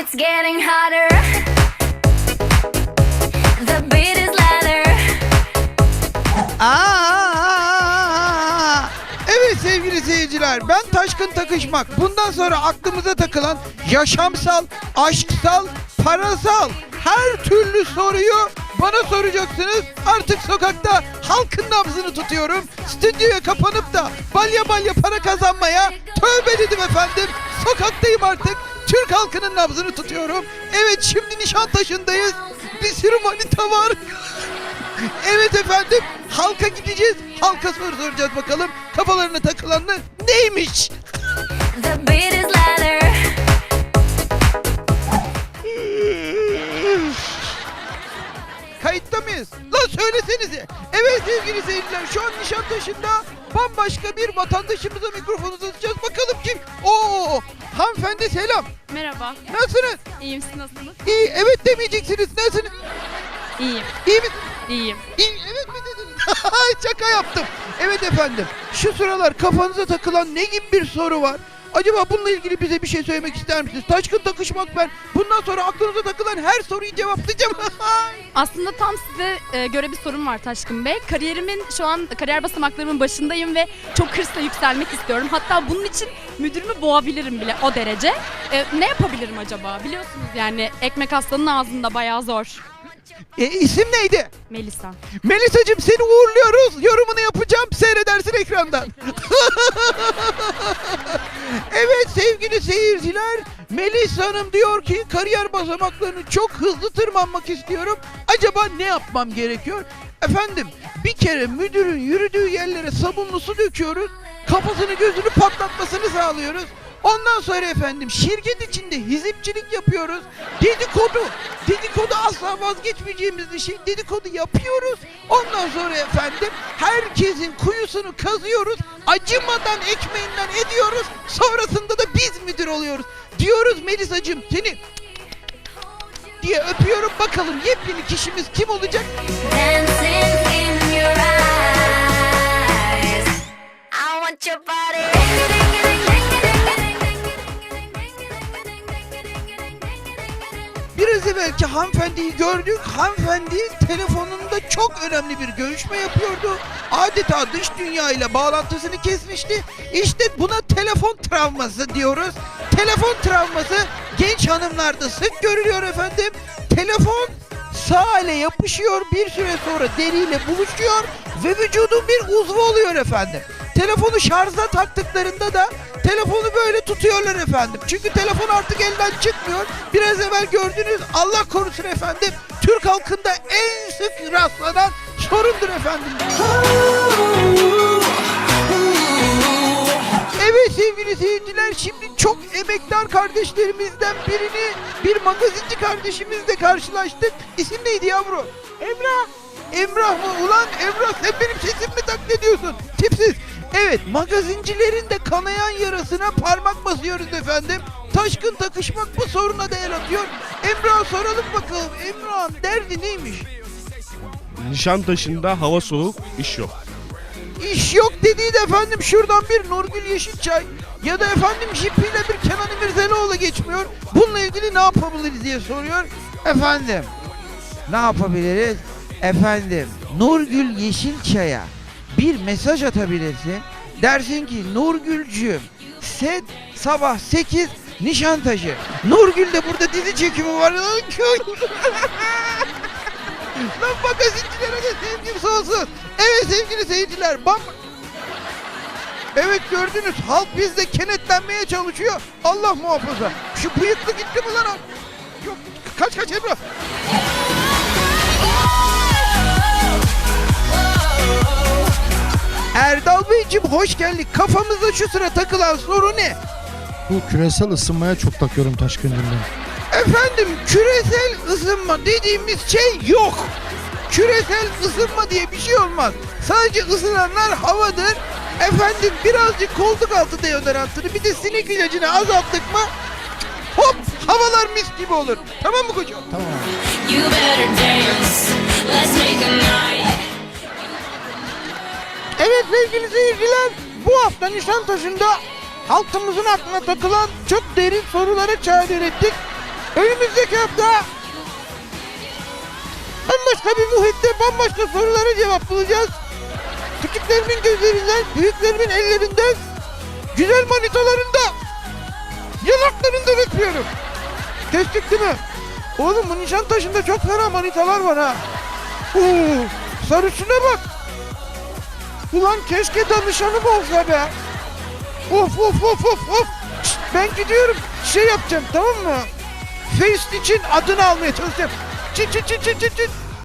It's getting hotter. The beat is louder. Aa! Evet sevgili seyirciler ben Taşkın Takışmak. Bundan sonra aklımıza takılan yaşamsal, aşksal, parasal her türlü soruyu bana soracaksınız. Artık sokakta halkın nabzını tutuyorum. Stüdyoya kapanıp da balya balya para kazanmaya tövbe dedim efendim. Sokaktayım artık. Türk halkının nabzını tutuyorum. Evet şimdi Nişantaşı'ndayız. Bir sürü manita var. Evet efendim halka gideceğiz. Halka soru soracağız bakalım. Kafalarına takılan ne- neymiş? Kayıtta mıyız? Lan söylesenize. Evet sevgili seyirciler şu an Nişantaşı'nda bambaşka bir vatandaşımıza mikrofonu uzatacağız. Bakalım kim? Oo hanımefendi selam. Merhaba. Nasılsınız? İyiyim siz nasılsınız? İyi evet demeyeceksiniz. Nasılsınız? İyiyim. İyi misiniz? İyiyim. İyi, evet mi dediniz? Şaka yaptım. Evet efendim. Şu sıralar kafanıza takılan ne gibi bir soru var? Acaba bununla ilgili bize bir şey söylemek ister misiniz? Taşkın takışmak ben. Bundan sonra aklınıza takılan her soruyu cevaplayacağım. Aslında tam size e, göre bir sorum var Taşkın Bey. Kariyerimin şu an kariyer basamaklarımın başındayım ve çok hırsla yükselmek istiyorum. Hatta bunun için müdürümü boğabilirim bile o derece. E, ne yapabilirim acaba? Biliyorsunuz yani ekmek aslanın ağzında bayağı zor. E, isim neydi? Melisa. Melisa'cığım seni uğurluyoruz. Yorumunu yapacağım. Seyredersin ekrandan. evet sevgili seyirciler. Melis Hanım diyor ki kariyer basamaklarını çok hızlı tırmanmak istiyorum. Acaba ne yapmam gerekiyor? Efendim bir kere müdürün yürüdüğü yerlere sabunlu su döküyoruz. Kafasını gözünü patlatmasını sağlıyoruz. Ondan sonra efendim şirket içinde hizipçilik yapıyoruz. Dedikodu. Dedikodu asla vazgeçmeyeceğimiz bir şey. Dedikodu yapıyoruz. Ondan sonra efendim herkesin kuyusunu kazıyoruz. Acımadan ekmeğinden ediyoruz. Sonrasında da biz müdür oluyoruz. Diyoruz Melisacığım seni diye öpüyorum. Bakalım yepyeni kişimiz kim olacak? Dancing in your eyes. I want your body. Evvelki hanımefendiyi gördük. Hanımefendi telefonunda çok önemli bir görüşme yapıyordu. Adeta dış dünya ile bağlantısını kesmişti. İşte buna telefon travması diyoruz. Telefon travması genç hanımlarda sık görülüyor efendim. Telefon sağ ele yapışıyor bir süre sonra deriyle buluşuyor ve vücudun bir uzvu oluyor efendim. Telefonu şarja taktıklarında da telefonu böyle tutuyorlar efendim. Çünkü telefon artık elden çıkmıyor. Biraz evvel gördünüz Allah korusun efendim. Türk halkında en sık rastlanan sorundur efendim. Evet sevgili seyirciler şimdi çok emektar kardeşlerimizden birini bir magazinci kardeşimizle karşılaştık. İsim neydi yavru? Emrah. Emrah mı? Ulan Emrah sen benim sesimi taklit ediyorsun. Tipsiz. Evet magazincilerin de kanayan yarasına parmak basıyoruz efendim. Taşkın takışmak bu soruna el atıyor. Emrah'a soralım bakalım. Emrah'ın derdi neymiş? Nişantaşı'nda hava soğuk, iş yok. İş yok dediği de efendim şuradan bir Nurgül Yeşilçay ya da efendim jipiyle bir Kenan İmirzalıoğlu geçmiyor. Bununla ilgili ne yapabiliriz diye soruyor. Efendim ne yapabiliriz? Efendim Nurgül Yeşilçay'a bir mesaj atabilirsin. Dersin ki Nurgülcüğüm set sabah 8 Nişantaşı. Nurgül de burada dizi çekimi var. Lan magazincilere de sevgim olsun. Evet sevgili seyirciler. Bam Evet gördünüz halk bizde kenetlenmeye çalışıyor. Allah muhafaza. Şu bıyıklı gitti mi lan? Yok kaç kaç Emrah. Beyciğim hoş geldik. Kafamızda şu sıra takılan soru ne? Bu küresel ısınmaya çok takıyorum Taşkıncığım ben. Efendim küresel ısınma dediğimiz şey yok. Küresel ısınma diye bir şey olmaz. Sadece ısınanlar havadır. Efendim birazcık koltuk altı deodorantını bir de sinek ilacını azalttık mı hop havalar mis gibi olur. Tamam mı kocuğum? Tamam. You better dance. Let's make a night. Evet sevgili seyirciler bu hafta Nişantaşı'nda halkımızın aklına takılan çok derin sorulara çare ettik. Önümüzdeki hafta bambaşka bir muhitte bambaşka sorulara cevap bulacağız. Küçüklerimin gözlerinden, büyüklerimin ellerinden, güzel manitalarında, yanaklarından öpüyorum. Kestik değil mi? Oğlum bu Nişantaşı'nda çok fena manitalar var ha. Oo, sarısına bak. Ulan keşke danışanım olsa be. Of of of of of. Şşt, ben gidiyorum. Şey yapacağım tamam mı? Face için adını almaya çalışacağım. Çıt çıt çıt çıt çıt.